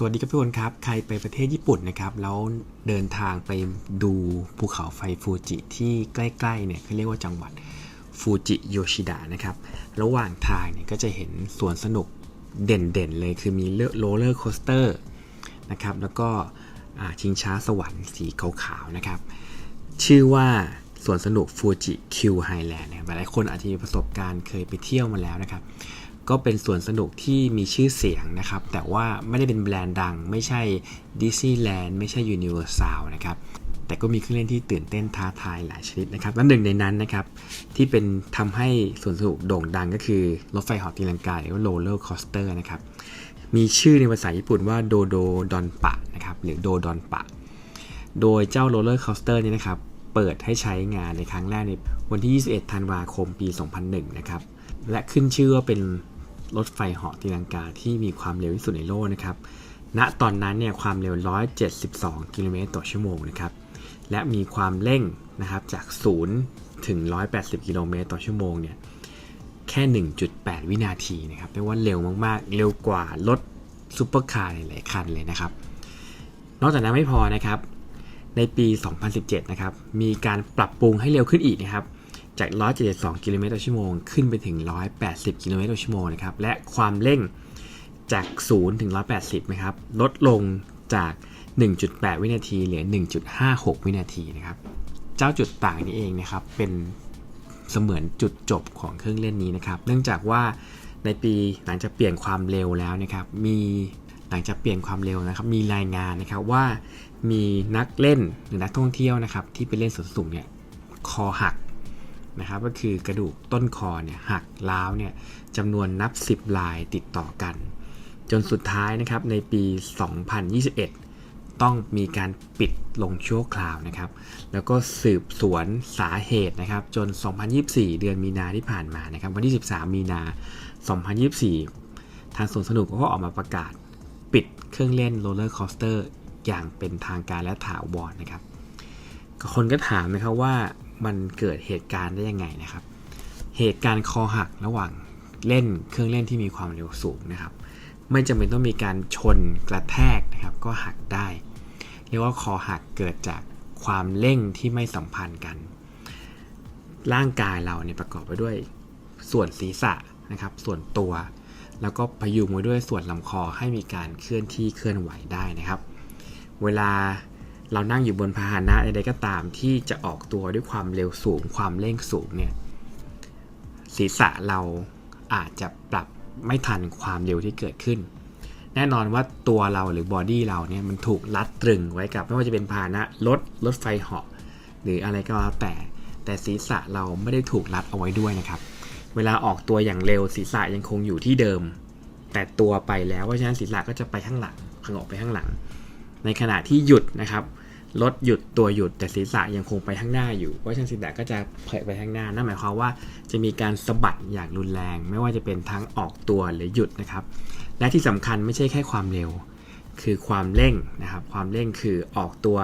สวัสดีครับทุกคนครับ ใครไปประเทศญี่ปุ่นนะครับ แล้วเดินทางไปดูภูเขาไฟฟูจิที่ใกล้ๆเนี่ยเขาเรียกว่าจังหวัดฟูจิโยชิดะนะครับ ระหว่างทางเนี่ยก็จะเห็นสวนสนุกเด่นๆเลยคือมีโรลเลอร์โคสเตอร์นะครับ แล้วก็ชิงช้าสวรรค์สีขาวๆนะครับ ชื่อว่าสวนสนุกฟูจิคิวไฮแลนด์นะครับหลายคนอาจจะมีประสบการณ์เคยไปเที่ยวมาแล้วนะครับ ก็เป็นสวนสนุกที่มีชื่อเสียงนะครับ แต่ว่าไม่ได้เป็นแบรนด์ดัง ไม่ใช่ดิสนีย์แลนด์ไม่ใช่ยูนิเวอร์แซลนะครับแต่ก็มีเครื่องเล่นที่ตื่นเต้นท้าทายหลายชนิดนะครับและหนึ่งในนั้นนะครับที่เป็นทำให้สวนสนุกโด่งดังก็คือรถไฟหาะตีลังกาหรือว่าโรลเลอร์คอสเตอร์นะครับมีชื่อในภาษาญี่ปุ่นว่าโดโดดอนปะนะครับหรือโดดอนปะ โดยเจ้าโรลเลอร์คอสเตอร์นี้นะครับเปิดให้ใช้งานในครั้งแรกในวันที่ 21 ธันวาคมปี 2001 นะครับและขึ้นชื่อว่าเป็น รถไฟเหาะตีลังกาที่มีความเร็วที่สุดในโลกนะครับ ณ ตอนนั้นเนี่ยความเร็ว 172 กิโลเมตรต่อชั่วโมงนะครับ และมีความเร่งนะครับจาก 0 ถึง 180 กิโลเมตรต่อชั่วโมงเนี่ยแค่ 1.8 วินาทีนะครับเรียกว่าเร็วมากๆ เร็วกว่ารถซูเปอร์คาร์หลายๆคันเลยนะครับ นอกจากนั้นไม่พอนะครับ ในปี 2017 นะครับ มีการปรับปรุงให้เร็วขึ้นอีกนะครับ จาก 172 กิโลเมตรต่อชั่วโมง ขึ้นไปถึง 180 กิโลเมตรต่อชั่วโมงนะครับ และความเร่งจาก 0 ถึง 180 นะครับ ลดลงจาก 1.8 วินาที เหลือ 1.56 วินาทีนะครับ เจ้าจุดต่างนี้เองนะครับ เป็นเสมือนจุดจบของเครื่องเล่นนี้นะครับ เนื่องจากว่าในปีหลังจากเปลี่ยนความเร็วแล้วนะครับ มีหลังจากเปลี่ยนความเร็วนะครับ มีรายงานนะครับว่ามีนักเล่นหรือนักท่องเที่ยวนะครับ ที่ไปเล่นสวนสนุกเนี่ยคอหัก นะครับก็คือกระดูกต้นคอเนี่ยหักล้าวเนี่ยจำนวนนับ 10 ลายติดต่อกัน จนสุดท้ายนะครับในปี 2021 ต้องมีการปิดลงชั่วคราวนะครับ แล้วก็สืบสวนสาเหตุนะครับ จน 2024 เดือนมีนาที่ผ่านมานะครับ วันที่ 13 มีนา 2024 ทางสวนสนุกก็ออกมาประกาศ ปิดเครื่องเล่นโรลเลอร์คอสเตอร์อย่างเป็นทางการและถาวรนะครับคนก็ถามนะครับว่า มันเกิดเหตุการณ์ได้ยังไงนะครับ เหตุการณ์คอหักระหว่างเล่นเครื่องเล่นที่มีความเร็วสูงนะครับ ไม่จำเป็นต้องมีการชนกระแทกนะครับ ก็หักได้ เรียกว่าคอหักเกิดจากความเร่งที่ไม่สัมพันธ์กัน ร่างกายเราเนี่ยประกอบไปด้วยส่วนศีรษะนะครับ ส่วนตัว แล้วก็พยุงไว้ด้วยส่วนลำคอให้มีการเคลื่อนที่เคลื่อนไหวได้นะครับ เวลา เรานั่งอยู่บนพาหนะใดๆก็ตามที่จะออกตัวด้วยความเร็วสูง ความเร่งสูงเนี่ยศีรษะเราอาจจะปรับไม่ทันความเร็วที่เกิดขึ้น แน่นอนว่าตัวเราหรือบอดี้เราเนี่ยมันถูกรัดตรึงไว้กับ ไม่ว่าจะเป็นพาหนะรถรถไฟเหาะหรืออะไรก็แล้วแต่ แต่ศีรษะเราไม่ได้ถูกรัดเอาไว้ด้วยนะครับ เวลาออกตัวอย่างเร็วศีรษะยังคงอยู่ที่เดิม แต่ตัวไปแล้วเพราะฉะนั้นศีรษะก็จะไปข้างหลังผงอกไปข้างหลัง ในขณะที่หยุดนะครับ รถหยุดตัวหยุดแต่ศีรษะยังคงไปข้างหน้าอยู่ เพราะฉะนั้นศีรษะก็จะเผยไปข้างหน้า นั่นหมายความว่าจะมีการสะบัดอย่างรุนแรง ไม่ว่าจะเป็นทั้งออกตัวหรือหยุดนะครับ และที่สำคัญไม่ใช่แค่ความเร็ว คือความเร่งนะครับ ความเร่งคือออกตัว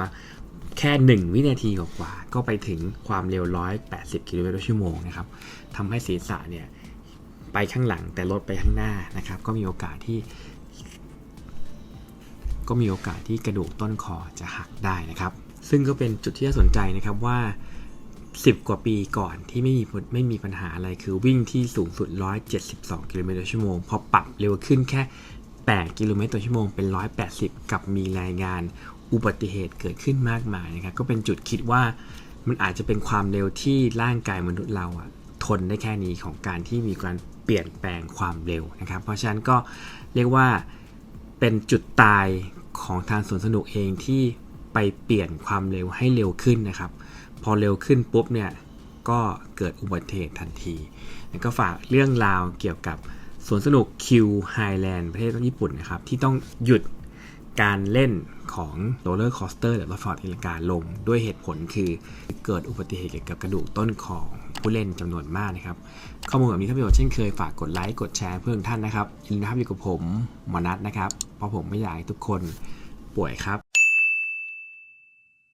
แค่ 1 วินาทีกว่าก็ไปถึงความเร็ว 180 กิโลเมตรต่อชั่วโมงนะครับทำให้ศีรษะเนี่ยไปข้างหลังแต่รถไปข้างหน้านะครับ ก็มีโอกาสที่ ก็มีโอกาสที่กระดูกต้นคอจะหักได้นะครับ ซึ่งก็เป็นจุดที่น่าสนใจนะครับว่า 10 กว่าปีก่อนที่ไม่มีไม่มีปัญหาอะไรคือวิ่งที่สูงสุด 172 กิโลเมตรต่อชั่วโมง พอปรับเร็วขึ้นแค่ 8 กิโลเมตรต่อชั่วโมงเป็น 180 กับมีรายงานอุบัติเหตุเกิดขึ้นมากมายนะครับก็เป็นจุดคิดว่ามันอาจจะเป็นความเร็วที่ร่างกายมนุษย์เราอะทนได้แค่นี้ของการที่มีการเปลี่ยนแปลงความเร็วนะครับ เพราะฉะนั้นก็เรียกว่า เป็นจุดตายของทางสวนสนุกเองที่ไปเปลี่ยนความเร็วให้เร็วขึ้นนะครับ พอเร็วขึ้นปุ๊บเนี่ยก็เกิดอุบัติเหตุทันที แล้วก็ฝากเรื่องราวเกี่ยวกับสวนสนุกคิวไฮแลนด์ประเทศญี่ปุ่นนะครับ ที่ต้องหยุดการเล่นของโรลเลอร์คอสเตอร์หรือรถไฟตีลังกาลง ด้วยเหตุผลคือเกิดอุบัติเหตุเกี่ยวกับกระดูกต้นคอ ผู้เล่นจำนวนมากนะครับ ข้อมูลแบบนี้ถ้าประโยชน์เช่นเคยฝากกดไลค์กดแชร์เพื่อนท่านนะครับยินดีนะครับอยู่กับผมหมอนัทนะครับ เพราะผมไม่อยากให้ทุกคนป่วยครับ